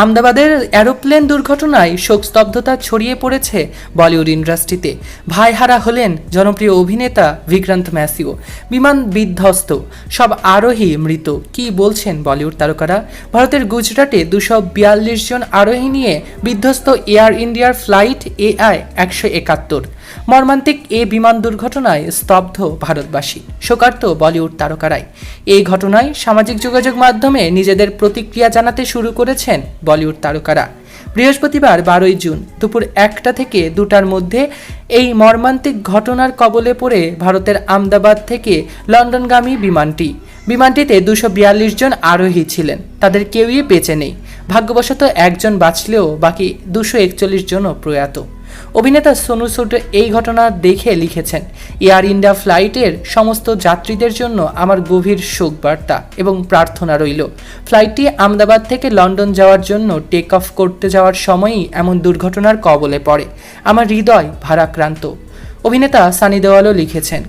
আমদাবাদের aeroplane দুর্ঘটনায় শোকস্তব্ধতা ছড়িয়ে পড়েছে বলিউড ইন্ডাস্ট্রিতে। ভাইহারা হলেন জনপ্রিয় অভিনেতা বিক্রান্ত ম্যাসিও। বিমান বিধ্বস্ত, সব আরোহী মৃত। কি বলছেন বলিউড তারকারা? ভারতের গুজরাটে দুশো বিয়াল্লিশ জন আরোহী নিয়ে বিধ্বস্ত এয়ার ইন্ডিয়ার ফ্লাইট এআই একশো একাত্তর। মর্মান্তিক এ বিমান দুর্ঘটনায় স্তব্ধ ভারতবাসী। শোকার্ত বলিউড তারকারাই। এই ঘটনায় সামাজিক যোগাযোগ মাধ্যমে নিজেদের প্রতিক্রিয়া জানাতে শুরু করেছেন বলিউড তারকারা। বৃহস্পতিবার বারোই জুন দুপুর একটা থেকে দুটার মধ্যে এই মর্মান্তিক ঘটনার কবলে পড়ে ভারতের আমদাবাদ থেকে লন্ডনগামী বিমানটি। বিমানটিতে দুশো বিয়াল্লিশ জন আরোহী ছিলেন। তাদের কেউই বেঁচে নেই। ভাগ্যবশত একজন বাঁচলেও বাকি দুশো একচল্লিশ জনও প্রয়াত। অভিনেতা সোনু সুট এই ঘটনা দেখে লিখেছেন, এয়ার ইন্ডিয়া ফ্লাইটের সমস্ত যাত্রীদের জন্য আমার গভীর শোক বার্তা এবং প্রার্থনা রইল। ফ্লাইটটি আমদাবাদ থেকে লন্ডন যাওয়ার জন্য টেক অফ করতে যাওয়ার সময়ই এমন দুর্ঘটনার কবলে পড়ে। আমার হৃদয় ভারাক্রান্ত। অভিনেতা সানি দেওয়ালও লিখেছেন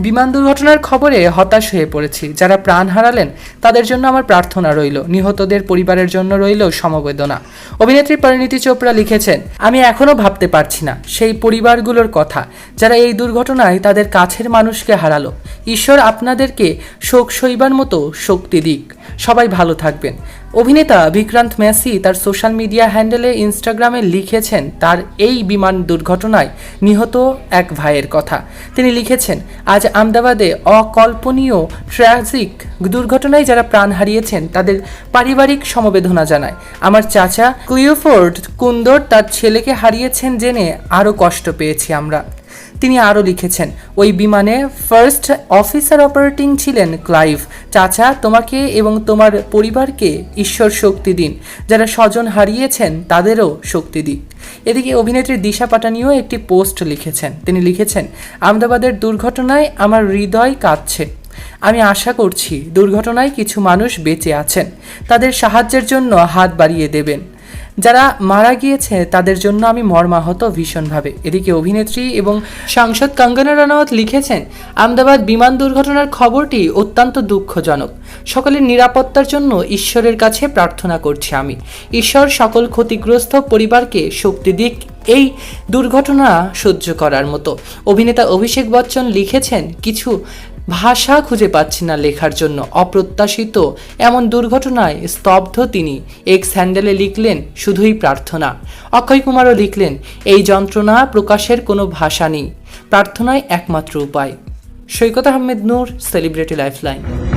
বিমান দুর্ঘটনার খবরে হতাশ হয়ে পড়েছি। যারা প্রাণ হারালেন, তাদের জন্য আমার প্রার্থনা রইল। নিহতদের পরিবারের জন্য রইল সমবেদনা। অভিনেত্রী পরিণীতি চোপড়া লিখেছেন, আমি এখনও ভাবতে পারছি না। সেই পরিবারগুলোর কথা। যারা এই দুর্ঘটনায় তাদের কাছের মানুষকে হারালো। ঈশ্বর আপনাদেরকে শোক সইবার মতো শক্তি দিক। সবাই ভালো থাকবেন। অভিনেতা বিক্রান্ত মেসি তার সোশ্যাল মিডিয়া হ্যান্ডেলে ইনস্টাগ্রামে লিখেছেন, তার এই বিমান দুর্ঘটনায় নিহত এক ভাইয়ের কথা। তিনি লিখেছেন, আজ আমদাবাদে অকল্পনীয় ট্র্যাজিক দুর্ঘটনায় যারা প্রাণ হারিয়েছেন, তাদের পারিবারিক সমবেদনা জানায়। আমার চাচা ক্লিওফোর্ড কুন্দর তার ছেলেকে হারিয়েছেন জেনে আরও কষ্ট পেয়েছি আমরা। তিনি আরও লিখেছেন, ওই বিমানে ফার্স্ট অফিসার অপারেটিং ছিলেন ক্লাইভ। চাচা, তোমাকে এবং তোমার পরিবারকে ঈশ্বর শক্তি দিন। যারা স্বজন হারিয়েছেন, তাদেরও শক্তি দিক। এদিকে অভিনেত্রী দিশা পাটানিও একটি পোস্ট লিখেছেন। তিনি লিখেছেন আহমেদাবাদের দুর্ঘটনায় আমার হৃদয় কাঁদছে আমি আশা করছি দুর্ঘটনায় কিছু মানুষ বেঁচে আছেন। তাদের সাহায্যের জন্য হাত বাড়িয়ে দেবেন। যারা মারা গিয়েছে, তাদের জন্য আমি মর্মাহত ভীষণভাবে। এদিকে অভিনেত্রী এবং সাংসদ কাঙ্গনা রানাওয়াত লিখেছেন, আমদাবাদ বিমান দুর্ঘটনার খবরটি অত্যন্ত দুঃখজনক। সকলের নিরাপত্তার জন্য ঈশ্বরের কাছে প্রার্থনা করছি আমি। ঈশ্বর সকল ক্ষতিগ্রস্ত পরিবারকে শক্তি দিক এই দুর্ঘটনা সহ্য করার মতো। অভিনেতা অভিষেক বচ্চন লিখেছেন, কিছু ভাষা খুঁজে পাচ্ছি না লেখার জন্য। অপ্রত্যাশিত এমন দুর্ঘটনায় স্তব্ধ তিনি। এক্স হ্যান্ডেলে লিখলেন, শুধুই প্রার্থনা। অক্ষয় কুমারও লিখলেন, এই যন্ত্রণা প্রকাশের কোনো ভাষা নেই। প্রার্থনাই একমাত্র উপায়। Saikat Ahmed Noor, celebrity lifeline.